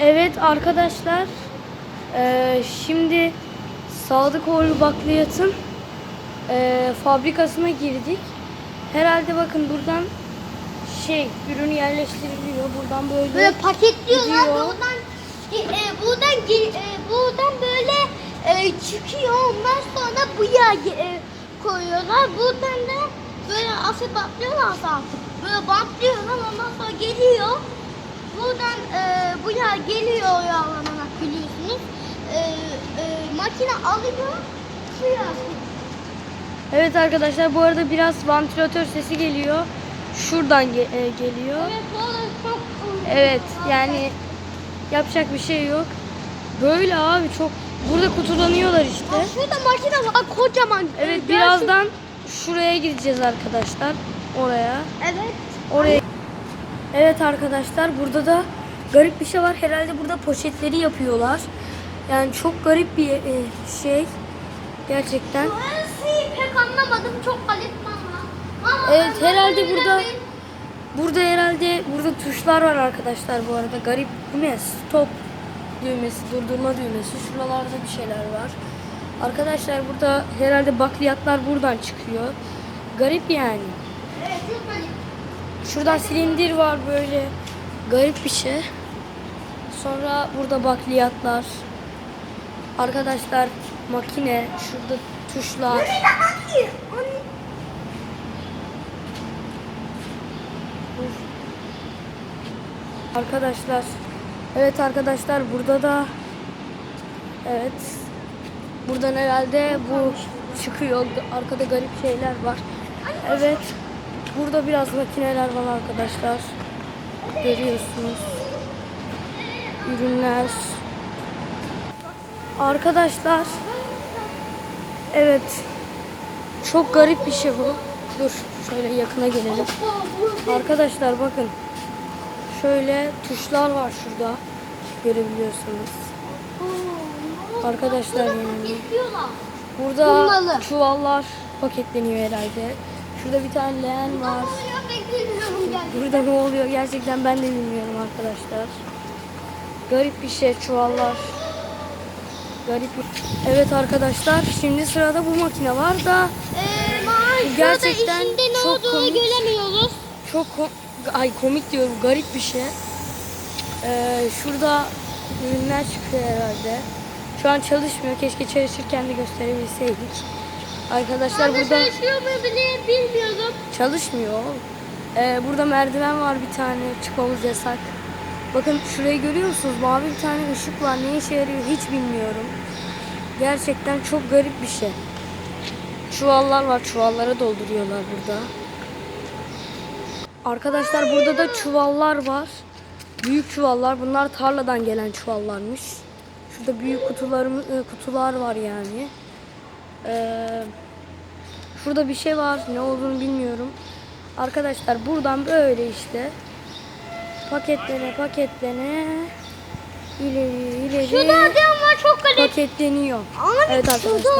Evet arkadaşlar. eee, şimdi Sadıkoğlu Bakliyat'ın eee, fabrikasına girdik. Herhalde bakın buradan şey ürünü yerleştiriliyor. Buradan böyle, Böyle paketliyorlar. Gidiyor. Buradan e, e, buradan e, buradan böyle e, çıkıyor. Ondan sonra bu yağ e, koyuyorlar. Buradan da böyle asit batlıyorlar artık. Böyle bantlıyorlar. Ondan sonra geliyor. Buradan e, bu yağ geliyor yağlanarak biliyorsunuz. E, e, makine alıyor. Şu yağ. Evet arkadaşlar bu arada biraz vantilatör sesi geliyor. Şuradan ge- e, geliyor. Evet, çok Evet yani yapacak bir şey yok. Böyle abi çok burada kutulanıyorlar işte. Aa, şurada makine var kocaman. Evet birazdan şuraya gideceğiz arkadaşlar. Oraya. Evet. Oraya. Evet arkadaşlar burada da garip bir şey var. Herhalde burada poşetleri yapıyorlar. Yani çok garip bir e, şey. Gerçekten. Mühendisliği pek anlamadım. Çok garip ama. Ama Evet, herhalde burada- Burada herhalde burada tuşlar var arkadaşlar bu arada. Garip değil mi? Stop düğmesi, durdurma düğmesi. Şuralarda bir şeyler var. Arkadaşlar burada herhalde bakliyatlar buradan çıkıyor. Garip yani. Evet. Şuradan silindir var böyle. Garip bir şey. Sonra burada bakliyatlar. Arkadaşlar makine, şurada tuşlar. Arkadaşlar. Evet arkadaşlar burada da evet. Buradan herhalde bu çıkıyor. Arkada garip şeyler var. Evet. Burada biraz makineler var arkadaşlar. Görüyorsunuz. Ürünler. Arkadaşlar. Evet. Çok garip bir şey bu. Dur şöyle yakına gelelim. Arkadaşlar bakın. Şöyle tuşlar var şurada. Görebiliyorsunuz. Arkadaşlar yani. Burada çuvallar paketleniyor herhalde. Şurada bir tane leğen var. Burada ne oluyor gerçekten ben de bilmiyorum arkadaşlar. Garip bir şey çuvallar. Garip bir... Evet arkadaşlar şimdi sırada bu makine var da Ee, Gerçekten içinde ne çok olduğunu komik. göremiyoruz. çok ko- ay komik diyorum garip bir şey. Ee, şurada ürünler çıkıyor herhalde. Şu an çalışmıyor. Keşke çalışırken de gösterebilseydik. Arkadaşlar burada çalışıyor mu bile bilmiyorum. çalışmıyor. Ee, burada merdiven var bir tane. Çıkmamız yasak. Bakın şurayı görüyor musunuz? Mavi bir tane ışık var. Ne işe yarıyor hiç bilmiyorum. Gerçekten çok garip bir şey. Çuvallar var. Çuvallara dolduruyorlar burada. Arkadaşlar burada da çuvallar var. Büyük çuvallar. Bunlar tarladan gelen çuvallarmış. Şurada büyük kutularımız, e, kutular var yani. Ee, şurada bir şey var. Ne olduğunu bilmiyorum. Arkadaşlar buradan böyle işte paketlene paketlene ileri ileri Şurada adam var çok garip. paketleniyor. Abi Evet arkadaşlar.